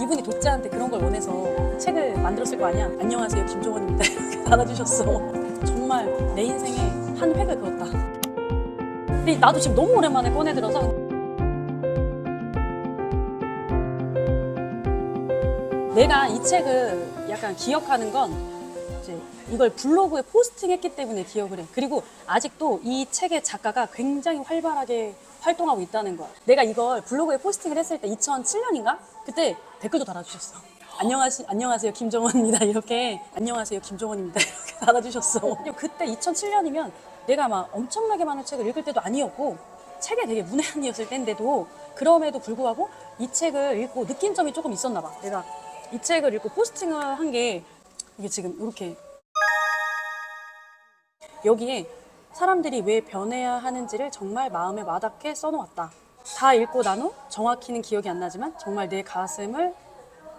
이분이 독자한테 그런 걸 원해서 책을 만들었을 거 아니야. 안녕하세요, 김종원입니다. 이렇게 달아주셨어. 정말 내 인생에 한 획을 그었다. 근데 나도 지금 너무 오랜만에 꺼내들어서 내가 이 책을 약간 기억하는 건 이제 이걸 블로그에 포스팅했기 때문에 기억을 해. 그리고 아직도 이 책의 작가가 굉장히 활발하게 활동하고 있다는 거야. 내가 이걸 블로그에 포스팅을 했을 때 2007년인가? 그때 댓글도 달아주셨어. 안녕하시, 안녕하세요, 김정원입니다. 이렇게. 안녕하세요, 김정원입니다. 이렇게 달아주셨어. 그때 2007년이면 내가 막 엄청나게 많은 책을 읽을 때도 아니었고, 책에 되게 문외한이었을 때인데도, 그럼에도 불구하고 이 책을 읽고 느낀 점이 조금 있었나 봐. 내가 이 책을 읽고 포스팅을 한 게, 이게 지금 이렇게 여기에 사람들이 왜 변해야 하는지를 정말 마음에 와닿게 써놓았다. 다 읽고 난 후 정확히는 기억이 안 나지만 정말 내 가슴을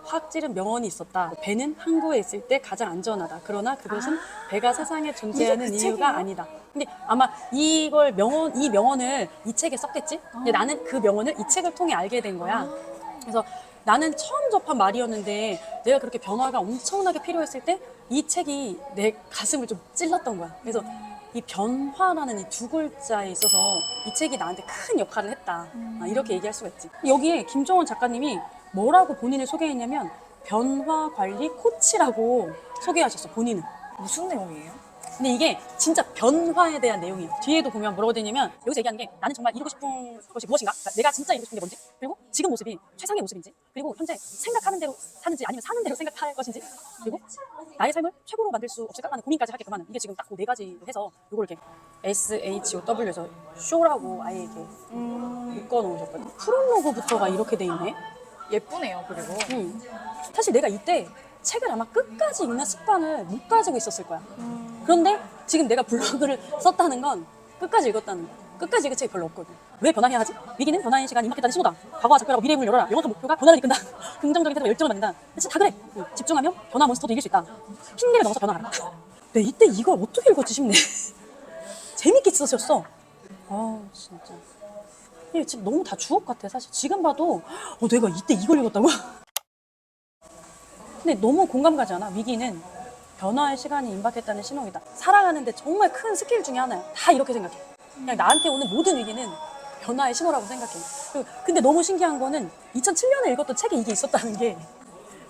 확 찌른 명언이 있었다. 배는 항구에 있을 때 가장 안전하다. 그러나 그것은 배가 세상에 존재하는 그 이유가 책이에요? 아니다. 근데 아마 이걸 명언, 이 명언을 이 책에 썼겠지? 근데 나는 그 명언을 이 책을 통해 알게 된 거야. 그래서 나는 처음 접한 말이었는데 내가 그렇게 변화가 엄청나게 필요했을 때 이 책이 내 가슴을 좀 찔렀던 거야. 그래서 이 변화라는 이 두 글자에 있어서 이 책이 나한테 큰 역할을 했다. 아, 이렇게 얘기할 수가 있지. 여기에 김정원 작가님이 뭐라고 본인을 소개했냐면 변화 관리 코치라고 소개하셨어, 본인은. 무슨 내용이에요? 근데 이게 진짜 변화에 대한 내용이에요. 뒤에도 보면 뭐라고 되냐면 여기서 얘기하는 게 나는 정말 이루고 싶은 것이 무엇인가? 그러니까 내가 진짜 이루고 싶은 게 뭔지 그리고 지금 모습이 최상의 모습인지 그리고 현재 생각하는 대로 사는지 아니면 사는 대로 생각할 것인지 그리고 나의 삶을 최고로 만들 수 없을까 라는 고민까지 하게끔 하는 이게 지금 딱그네 가지로 해서 이걸 이렇게 S H O W에서 쇼라고 아예 이렇게 묶어놓으셨거든요. 프롤로그부터가 이렇게 돼 있네. 예쁘네요, 그리고. 음. 사실 내가 이때 책을 아마 끝까지 읽는 습관을 못 가지고 있었을 거야. 그런데 지금 내가 블로그를 썼다는 건 끝까지 읽었다는 거야. 끝까지 읽은 책이 별로 없거든. 왜 변화해야 하지? 위기는 변화의 시간이 임박했다는 신호다. 과거와 작별하고 미래의 문을 열어라. 명확한 목표가 변화를 이끈다. 긍정적인 태도와 열정을 만든다. 진짜 다 그래. 응. 집중하면 변화 몬스터도 이길 수 있다. 핑계를 넘어서 변화하라. 네, 이때 이걸 어떻게 읽었지 싶네. 재밌게 쓰셨어. 아 진짜. 이게 지금 너무 다 주옥 같아 사실. 지금 봐도 어 내가 이때 이걸 읽었다고? 근데 너무 공감 가지 않아? 위기는 변화의 시간이 임박했다는 신호이다. 살아가는데 정말 큰 스킬 중에 하나야. 다 이렇게 생각해. 그냥 나한테 오는 모든 위기는 변화의 신호라고 생각해. 근데 너무 신기한 거는 2007년에 읽었던 책에 이게 있었다는 게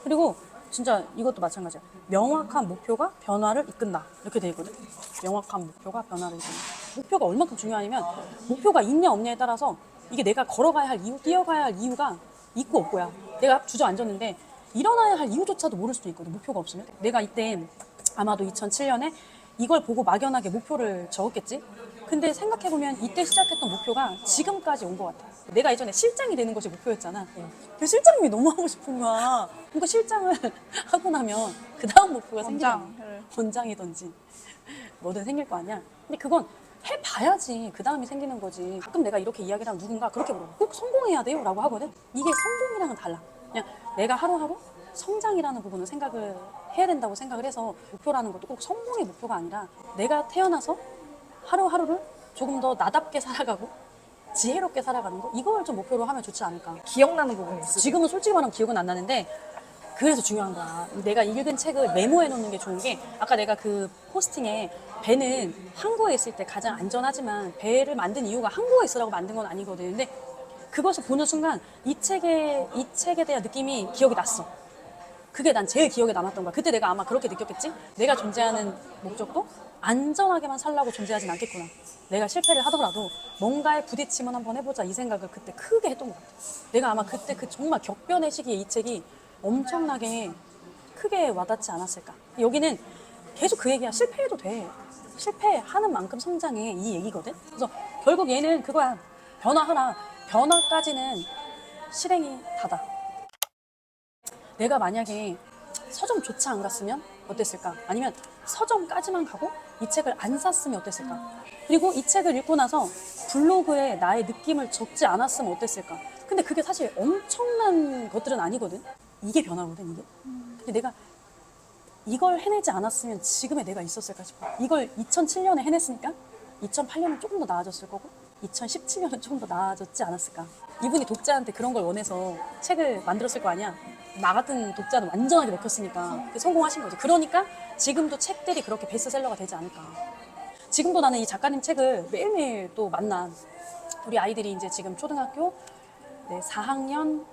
그리고 진짜 이것도 마찬가지야. 명확한 목표가 변화를 이끈다. 이렇게 돼 있거든. 명확한 목표가 변화를 이끈다. 목표가 얼마큼 중요하냐면 목표가 있냐 없냐에 따라서 이게 내가 걸어가야 할 이유, 뛰어가야 할 이유가 있고 없고야. 내가 주저앉았는데 일어나야 할 이유조차도 모를 수도 있거든. 목표가 없으면. 내가 이때 아마도 2007년에 이걸 보고 막연하게 목표를 적었겠지? 근데 생각해보면 이때 시작했던 목표가 지금까지 온 것 같아. 내가 예전에 실장이 되는 것이 목표였잖아. 그 실장님이 너무 하고 싶은 거야. 그러니까 실장을 하고 나면 그 다음 목표가 생기잖아. 원장. 원장이든지 뭐든 생길 거 아니야. 근데 그건 해봐야지 그 다음이 생기는 거지. 가끔 내가 이렇게 이야기를 하면 누군가 그렇게 물어. 꼭 성공해야 돼요? 라고 하거든. 이게 성공이랑은 달라. 그냥 내가 하루하루 성장이라는 부분을 생각을 해야 된다고 생각을 해서 목표라는 것도 꼭 성공의 목표가 아니라 내가 태어나서 하루하루를 조금 더 나답게 살아가고 지혜롭게 살아가는 거 이걸 좀 목표로 하면 좋지 않을까. 기억나는 부분이 있어요. 지금은 솔직히 말하면 기억은 안 나는데 그래서 중요한 거야. 내가 읽은 책을 메모해 놓는 게 좋은 게 아까 내가 그 포스팅에 배는 항구에 있을 때 가장 안전하지만 배를 만든 이유가 항구에 있으라고 만든 건 아니거든. 근데 그것을 보는 순간 이 책에 이 책에 대한 느낌이 기억이 났어. 그게 난 제일 기억에 남았던 거야. 그때 내가 아마 그렇게 느꼈겠지? 내가 존재하는 목적도 안전하게만 살라고 존재하진 않겠구나. 내가 실패를 하더라도 뭔가에 부딪히면 한번 해보자 이 생각을 그때 크게 했던 것 같아. 내가 아마 그때 그 정말 격변의 시기에 이 책이 엄청나게 크게 와닿지 않았을까. 여기는 계속 그 얘기야. 실패해도 돼. 실패하는 만큼 성장해. 이 얘기거든. 그래서 결국 얘는 그거야. 변화하라. 변화까지는 실행이 다다. 내가 만약에 서점조차 안 갔으면 어땠을까? 아니면 서점까지만 가고 이 책을 안 샀으면 어땠을까? 그리고 이 책을 읽고 나서 블로그에 나의 느낌을 적지 않았으면 어땠을까? 근데 그게 사실 엄청난 것들은 아니거든. 이게 변화거든, 이게. 근데 내가 이걸 해내지 않았으면 지금의 내가 있었을까 싶어. 이걸 2007년에 해냈으니까 2008년은 조금 더 나아졌을 거고 2017년은 조금 더 나아졌지 않았을까. 이분이 독자한테 그런 걸 원해서 책을 만들었을 거 아니야. 나 같은 독자는 완전하게 먹혔으니까 그 성공하신 거죠. 그러니까 지금도 책들이 그렇게 베스트셀러가 되지 않을까. 지금도 나는 이 작가님 책을 매일매일 또 만나. 우리 아이들이 이제 지금 초등학교 네, 4학년,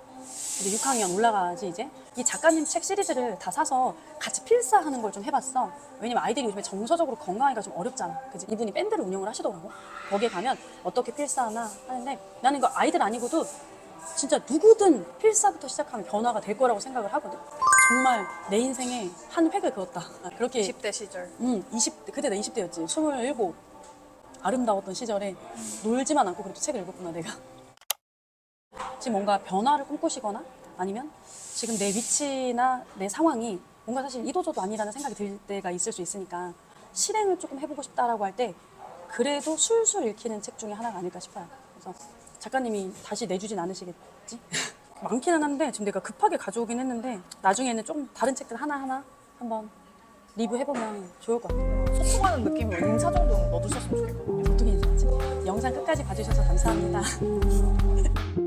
이제 6학년 올라가지 이제 이 작가님 책 시리즈를 다 사서 같이 필사하는 걸 좀 해봤어. 왜냐면 아이들이 요즘에 정서적으로 건강하기가 좀 어렵잖아. 그지? 이분이 밴드를 운영을 하시더라고. 거기에 가면 어떻게 필사하나 하는데 나는 이거 아이들 아니고도 진짜 누구든 필사부터 시작하면 변화가 될 거라고 생각을 하거든. 정말 내 인생에 한 획을 그었다. 그렇게 20대 시절. 음, 20대, 그때 나 20대였지. 27. 아름다웠던 시절에 놀지만 않고 그래도 책을 읽었구나, 내가. 지금 뭔가 변화를 꿈꾸시거나 아니면 지금 내 위치나 내 상황이 뭔가 사실 이도저도 아니라는 생각이 들 때가 있을 수 있으니까 실행을 조금 해보고 싶다라고 할 때 그래도 술술 읽히는 책 중에 하나가 아닐까 싶어요. 그래서 작가님이 다시 내주진 않으시겠지? 많기는 한데 지금 내가 급하게 가져오긴 했는데 나중에는 좀 다른 책들 하나하나 한번 리뷰해보면 좋을 것 같아요. 소통하는 느낌으로 인사 정도는 넣어두셨으면 좋겠거든요. 어떻게 인사하지? 영상 끝까지 봐주셔서 감사합니다.